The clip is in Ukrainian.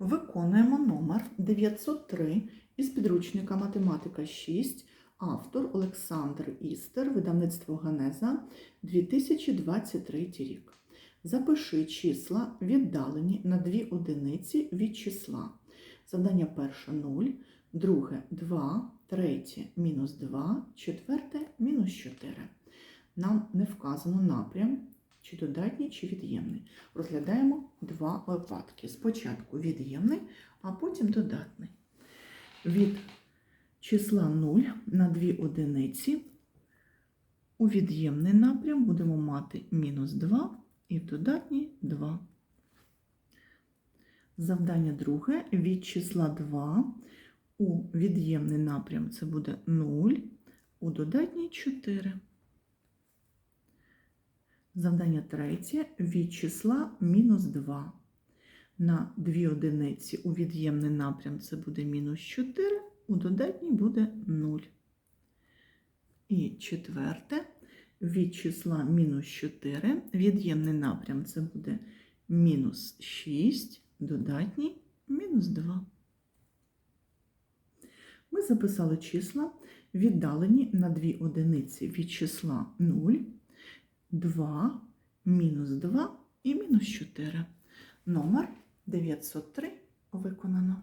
Виконуємо номер 903 із підручника Математика 6, автор Олександр Істер, видавництво Ганеза, 2023 рік. Запиши числа віддалені на дві одиниці від числа. Завдання перше 0, друге 2, третє мінус 2, четверте мінус 4. Нам не вказано напрям, чи додатній, чи від'ємний. Розглядаємо два випадки. Спочатку від'ємний, а потім додатний. Від числа 0 на 2 одиниці у від'ємний напрям будемо мати мінус 2 і в додатній 2. Завдання друге від числа 2 у від'ємний напрям це буде 0, у додатній 4. Завдання третє від числа мінус 2. На 2 одиниці у від'ємний напрям це буде мінус 4, у додатній буде 0. І четверте від числа мінус 4, від'ємний напрям це буде мінус 6, додатній мінус 2. Ми записали числа, віддалені на 2 одиниці від числа 0. 2, мінус 2 і мінус 4. Номер 903 виконано.